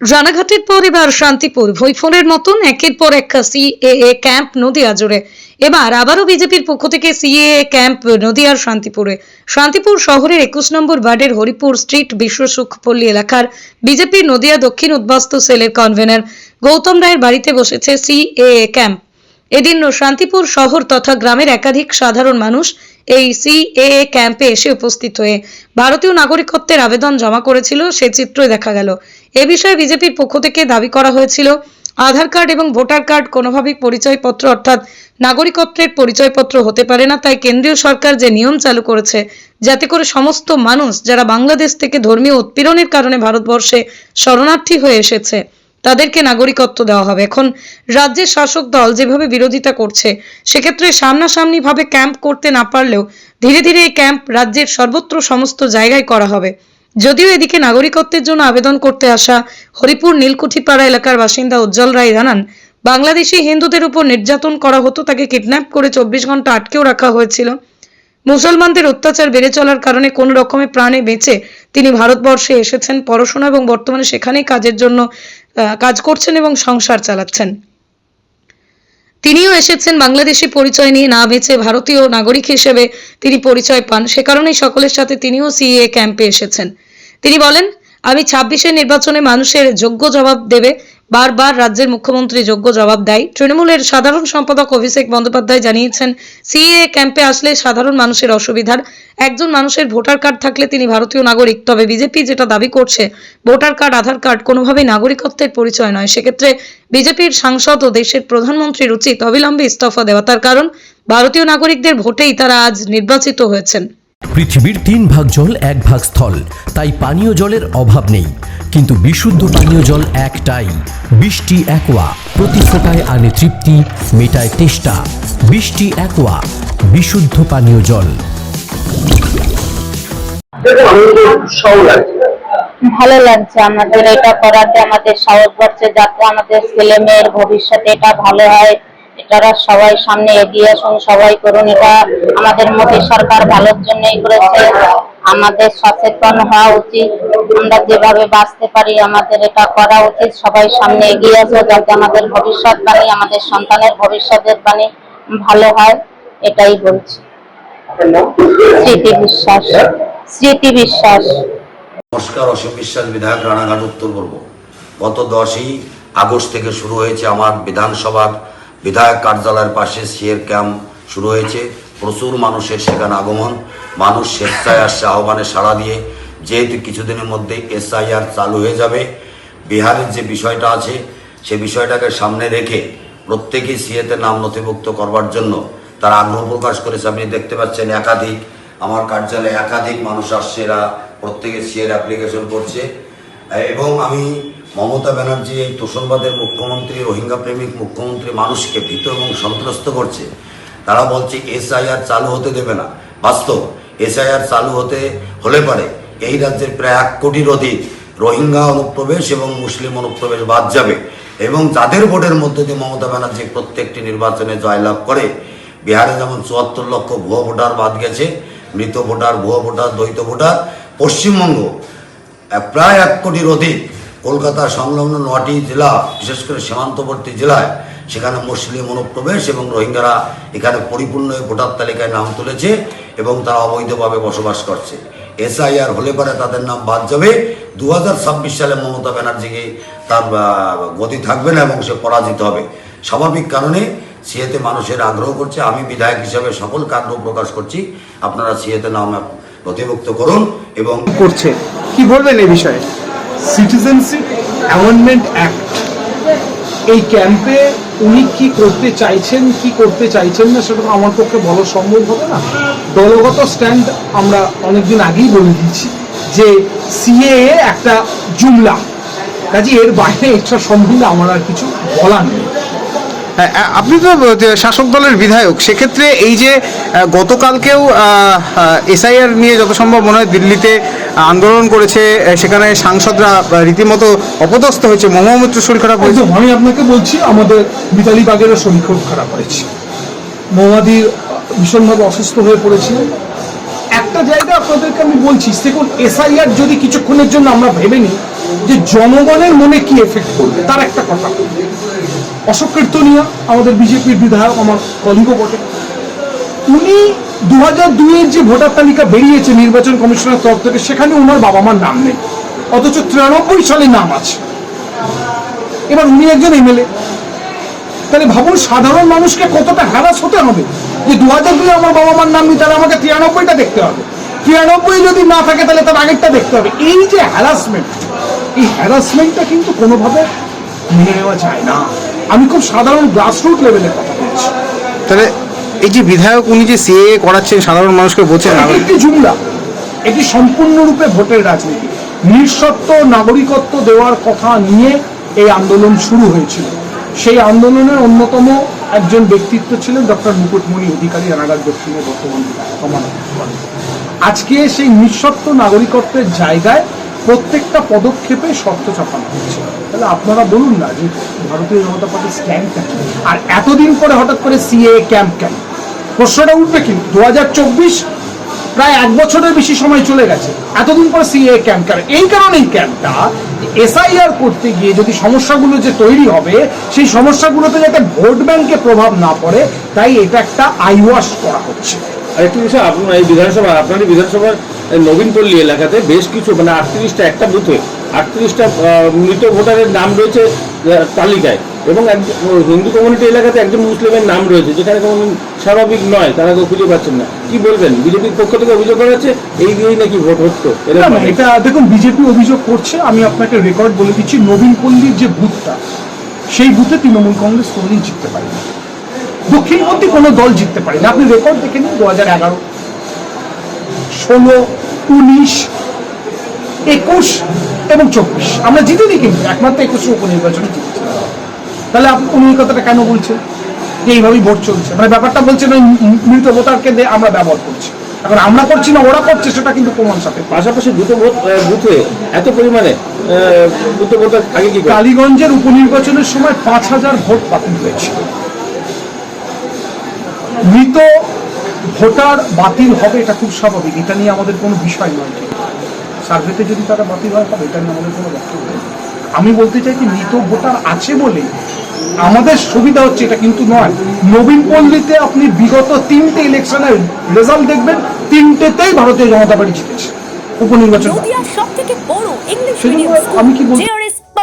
রানাঘাটের পর এবার শান্তিপুর ভৈফলের মতন একের পর এক সিএএ ক্যাম্প নদিয়া জুড়ে। এবার আবারও বিজেপির পক্ষ থেকে সিএএ ক্যাম্প নদিয়ার শান্তিপুরে। শান্তিপুর শহরের একুশ নম্বর ওয়ার্ডের হরিপুর স্ট্রিট বিশ্বসুখপল্লী এলাকার বিজেপির নদিয়া দক্ষিণ উদ্বাস্তু সেলের কনভেনার গৌতম রায়ের বাড়িতে বসেছে সিএএ ক্যাম্প। এদিন শান্তিপুর শহর তথা গ্রামের একাধিক সাধারণ মানুষ এই সিএএ ক্যাম্পে এসে উপস্থিত হয়ে ভারতীয় নাগরিকত্বের আবেদন জমা করেছিল, সে চিত্রই দেখা গেল। এ বিষয়ে বিজেপির পক্ষ থেকে দাবি করা হয়েছিল, আধার কার্ড এবং ভোটার কার্ড কোনোভাবেই পরিচয়পত্র অর্থাৎ নাগরিকত্বের পরিচয়পত্র হতে পারে না, তাই কেন্দ্রীয় সরকার যে নিয়ম চালু করেছে, যাতে করে সমস্ত মানুষ যারা বাংলাদেশ থেকে ধর্মীয় উৎপীড়নের কারণে ভারতবর্ষে শরণার্থী হয়ে এসেছে, তাদেরকে নাগরিকত্ব দেওয়া হবে। এখন রাজ্যের শাসক দল যেভাবে বিরোধিতা করছে, সেক্ষেত্রে সামনাসামনি ভাবে ক্যাম্প করতে না পারলেও ধীরে ধীরে এই ক্যাম্প রাজ্যের সর্বত্র সমস্ত জায়গায় করা হবে। যদিও এদিকে নাগরিকত্বের জন্য আবেদন করতে আসা হরিপুর নীলকুঠিপাড়া এলাকার বাসিন্দা উজ্জ্বল রায় জানান, বাংলাদেশি হিন্দুদের উপর নির্যাতন করা হতো, তাকে কিডন্যাপ করে চব্বিশ ঘণ্টা আটকেও রাখা হয়েছিল। মুসলমানদের অত্যাচার বেড়ে চলার কারণে কোনো রকমে প্রাণে বেঁচে তিনি ভারতবর্ষে এসেছেন, পড়াশোনা এবং বর্তমানে সেখানেই কাজের জন্য কাজ করছেন এবং সংসার চালাচ্ছেন। তিনিও এসেছেন বাংলাদেশি পরিচয় নিয়ে, না বেঁচে ভারতীয় নাগরিক হিসেবে তিনি পরিচয় পান। সে কারণেই সকলের সাথে তিনিও সিএ ক্যাম্পে এসেছেন। তিনি বলেন, আমি ছাব্বিশের নির্বাচনে মানুষের যোগ্য জবাব দেবে বারবার রাজ্যের মুখ্যমন্ত্রী যোগ্য জবাব দেয়। তৃণমূলের সাধারণ সম্পাদক অভিষেক বন্দ্যোপাধ্যায় জানিয়েছেন সিএ ক্যাম্পে আসলে সাধারণ মানুষের অসুবিধার, একজন মানুষের ভোটার কার্ড থাকলে তিনি ভারতীয় নাগরিক, তবে বিজেপি যেটা দাবি করছে, ভোটার কার্ড, আধার কার্ড কোনোভাবেই নাগরিকত্বের পরিচয় নয়। সেক্ষেত্রে বিজেপির সাংসদ ও দেশের প্রধানমন্ত্রীর উচিত অবিলম্বে ইস্তফা দেওয়া তার কারণ, ভারতীয় নাগরিকদের ভোটেই তারা আজ নির্বাচিত হয়েছেন। পৃথিবীর তিন ভাগ জল এক ভাগ স্থল। তাই পানীয় জলের অভাব নেই। কিন্তু বিশুদ্ধ পানীয় জল একটাই। বৃষ্টি একোয়া প্রতি ফোটায় আনে তৃপ্তি মেটায় তেষ্টা। বৃষ্টি একোয়া বিশুদ্ধ পানীয় জল। ভালো লাগছে আমাদের এটা করাতে আমাদের সাহস বাড়ছে যাতে আমাদের ছেলে মেয়ের ভবিষ্যতে এটা ভালো হয়। এটারা সবাই সামনে এগিয়ে আসুন সবাই করুন। এটা আমাদের মোদী সরকার ভালোর জন্যই করেছে। আমাদের সচেতন হওয়া উচিত। আমরা যেভাবে বাঁচতে পারি আমাদের এটা করা উচিত। সবাই সামনে এগিয়ে আসো যাতে আমাদের ভবিষ্যৎ বাণী আমাদের সন্তানের ভবিষ্যতের বাণী ভালো হয়। এটাই বলছি। স্মৃতি বিশ্বাস। স্মৃতি বিশ্বাস। নমস্কার অসীম বিশ্বাস বিধায়ক রানাঘাট উত্তর পূর্ব গত দশই আগস্ট থেকে শুরু হয়েছে আমার বিধানসভার বিধায়ক কার্যালয়ের পাশে সিএর ক্যাম্প শুরু হয়েছে। প্রচুর মানুষের সেখানে আগমন। মানুষ স্বেচ্ছায় আসছে আহ্বানে সাড়া দিয়ে। যেহেতু কিছুদিনের মধ্যে এসআইআর চালু হয়ে যাবে, বিহারের যে বিষয়টা আছে, সে বিষয়টাকে সামনে রেখে প্রত্যেকেই সিএতে নাম নথিভুক্ত করবার জন্য তারা আগ্রহ প্রকাশ করেছে। আপনি দেখতে পাচ্ছেন একাধিক, আমার কার্যালয়ে একাধিক মানুষ আসছে, এরা প্রত্যেকে সিএর অ্যাপ্লিকেশন করছে। এবং আমি মমতা ব্যানার্জি এই তোষণবাদের মুখ্যমন্ত্রী, রোহিঙ্গা প্রেমিক মুখ্যমন্ত্রী মানুষকে ভীত এবং সন্ত্রস্ত করছে। তারা বলছে, এসআইআর চালু হতে দেবে না। বাস্তব, এসআইআর চালু হতে হলে পারে এই রাজ্যের প্রায় এক কোটির অধিক রোহিঙ্গা অনুপ্রবেশ এবং মুসলিম অনুপ্রবেশ বাদ যাবে। এবং যাদের ভোটের মধ্যে দিয়ে মমতা ব্যানার্জি প্রত্যেকটি নির্বাচনে জয়লাভ করে, বিহারে যেমন চুয়াত্তর লক্ষ ভুয়ো ভোটার বাদ গেছে, মৃত ভোটার, ভুয়ো ভোটার, দ্বৈত ভোটার, পশ্চিমবঙ্গ, প্রায় এক কোটির অধিক কলকাতা সংলগ্ন নটি জেলা, বিশেষ করে সীমান্তবর্তী জেলায়, সেখানে মুসলিম অনুপ্রবেশ এবং রোহিঙ্গারা এখানে পরিপূর্ণ ভোটার তালিকায় নাম তুলেছে এবং তারা অবৈধভাবে বসবাস করছে। এসআইআর হলে পরে তাদের নাম বাদ যাবে। দু হাজার ছাব্বিশ সালে মমতা ব্যানার্জিকে তার গতি থাকবে না এবং সে পরাজিত হবে? স্বাভাবিক কারণে সিএতে মানুষের আগ্রহ করছে। আমি বিধায়ক হিসাবে সকলকে আগ্রহ প্রকাশ করছি। আপনারা সিএতে নাম নথিভুক্ত করুন এবং করছে। কি বলবেন এই বিষয়ে? সিটিজেনশিপ অ্যামেন্ডমেন্ট অ্যাক্ট এই ক্যাম্পে উনি কি করতে চাইছেন, কি করতে চাইছেন না, সেটা তো আমার পক্ষে বলা সম্ভব হবে না। দলগত স্ট্যান্ড আমরা অনেকদিন আগেই বলে দিয়েছি যে সিএ একটা জুমলা। কাজে এর বাইরে এক্সট্রা সম্বন্ধে আমার আর কিছু বলা নেই। আপনি তো শাসক দলের বিধায়ক, সেক্ষেত্রে এই যে গতকালকেও এসআইআর নিয়ে যত সম্ভব মনে হয় দিল্লিতে আন্দোলন করেছে সেখানে সাংসদরা রীতিমতো অপদস্থ হয়েছে। মহামূত্র শরীর খারাপ হয়েছে। আমি আপনাকে বলছি, আমাদের মিতালি বাগেরও শরীর খুব খারাপ হয়েছে। মৌমাদির ভীষণভাবে অসুস্থ হয়ে পড়েছিলেন একটা জায়গা আপনাদেরকে আমি বলছি, দেখুন, এসআইআর যদি কিছুক্ষণের জন্য আমরা ভেবে নিই, যে জনগণের মনে কি এফেক্ট করবে তার একটা কথা। অশোক কীর্তনিয়া, আমাদের বিজেপির বিধায়ক, আমার কলিগও বটে। উনি দু হাজার দুইয়ের যে ভোটার তালিকা বেরিয়েছে নির্বাচন কমিশনের তরফ থেকে, সেখানে ওনার বাবা মার নাম নেই। অথচ তিরানব্বই সালে নাম আছে। এবার উনি একজন এমএলএ। তাহলে ভাবুন, সাধারণ মানুষকে কতটা হ্যারাস হতে হবে? যে দু হাজার দুই আমার বাবা মার নাম নেই, তাহলে আমাকে তিরানব্বইটা দেখতে হবে। তিরানব্বই যদি না থাকে, তাহলে তার আগেরটা দেখতে হবে। এই যে হ্যারাসমেন্ট এই হ্যারাসমেন্টটা কিন্তু কোনোভাবে মেনে নেওয়া যায় না। আমি খুব সাধারণ গ্রাসরুট লেভেলের কথা বলছি। তাহলে এই যে বিধায়ক উনি যে সিএ করাচ্ছেন সাধারণ মানুষকে বলছেন একটি জুমলা। এটি সম্পূর্ণরূপে ভোটের রাজনীতি। নিঃশর্ত নাগরিকত্ব দেওয়ার কথা নিয়ে এই আন্দোলন শুরু হয়েছিল। সেই আন্দোলনের অন্যতম একজন ব্যক্তিত্ব ছিলেন ডক্টর মুকুটমণি অধিকারী রানাঘাট দক্ষিণের বর্তমান আজকে সেই নিঃশর্ত নাগরিকত্বের জায়গায় প্রত্যেকটা পদক্ষেপে শর্ত চাপানো হচ্ছে। তাহলে আপনারা বলুন না যে ভারতীয় জনতা পার্টির স্ট্যান্ডটা কি? আর এতদিন পরে হঠাৎ করে সিএ ক্যাম্প ক্যাম্প প্রশ্নটা উঠবে কিন্তু। দুহাজার চব্বিশ প্রায় এক বছরের বেশি সময় চলে গেছে। এতদিন পরে সিএ ক্যাম্প ক্যাম্প এই কারণেই ক্যাম্পটা এসআইআর করতে গিয়ে যদি সমস্যাগুলো যে তৈরি হবে, সেই সমস্যাগুলোতে যাতে ভোট ব্যাংকে প্রভাব না পড়ে, তাই এটা একটা আইওয়াশ করা হচ্ছে। আরেকটি বিষয়, আপনার এই বিধানসভা, আপনারই বিধানসভার নবীনপল্লী এলাকাতে বেশ কিছু মানে আটত্রিশটা একটা বুথে আটত্রিশটা মৃত ভোটারের নাম রয়েছে তালিকায়। এবং একজন হিন্দু কমিউনিটি এলাকাতে একজন মুসলিমের নাম রয়েছে যেখানে কোনো স্বাভাবিক নয় তারা কেউ খুঁজে পাচ্ছেন না। কি বলবেন? বিজেপির পক্ষ থেকে অভিযোগ করা হচ্ছে এই দিয়েই নাকি ভোট হতো এরকম এটা দেখুন বিজেপি অভিযোগ করছে আমি আপনাকে রেকর্ড বলে দিচ্ছি নবীন পল্লীর যে বুথটা সেই বুথে তৃণমূল কংগ্রেস কোনোদিন জিততে পারে না দক্ষিণপন্থী কোনো দল জিততে পারে না আপনি রেকর্ড দেখে নিন দু হাজার এগারো ষোলো উনিশ একুশ এবং চব্বিশ। আমরা জিতিনি কিন্তু একমাত্র একুশে উপনির্বাচনে জিতেছি তাহলে আপনি উনি এই কথাটা কেন বলছেন? যে এইভাবেই ভোট চলছে। মানে ব্যাপারটা বলছেন ওই মৃত ভোটারকে দিয়ে আমরা ব্যবহার করছি। এখন আমরা করছি না ওরা করছে সেটা কিন্তু প্রমাণ সাথে পাশাপাশি দুটো ভোট বুথে এত পরিমাণে দুটো ভোটার আগে কি কালীগঞ্জের উপনির্বাচনের সময় পাঁচ হাজার ভোট বাতিল হয়েছিল মৃত ভোটার বাতিল হবে এটা খুব স্বাভাবিক। এটা নিয়ে আমাদের কোনো বিষয় নয়। সার্ভেতে যদি তারা বাতিল হয় তবে এটা নিয়ে আমাদের কোনো বক্তব্য নেই। আমি বলতে চাই যে মৃত ভোটার আছে বলে আমাদের সুবিধা হচ্ছে এটা কিন্তু নয়। নবীন পল্লীতে আপনি বিগত তিনটে ইলেকশনের রেজাল্ট দেখবেন তিনটেতেই ভারতীয় জনতা পার্টি জিতেছে। উপনির্বাচন সব থেকে বড় আমি কি জেআরএস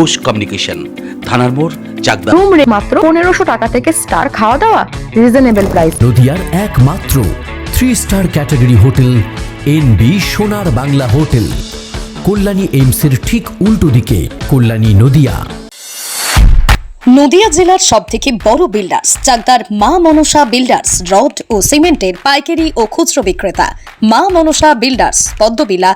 ঘোষ কমিউনিকেশন থানার মোড় চাকদা। রুম রে মাত্র পনেরোশো টাকা থেকে স্টার খাওয়া দাওয়া রিজনেবল প্রাইস নদিয়ার একমাত্র three star category hotel N B Sonar Bangla hotel Kalyani এইমসের ঠিক উল্টো দিকে কল্যাণী নদিয়া। নদিয়া জেলার সব থেকে বড় বিল্ডার্স চাকদার মা মনসা বিল্ডার্স রড ও সিমেন্টের পাইকারি ও খুচরো বিক্রেতা। মা মনসা বিল্ডার্স পদ্মবিলা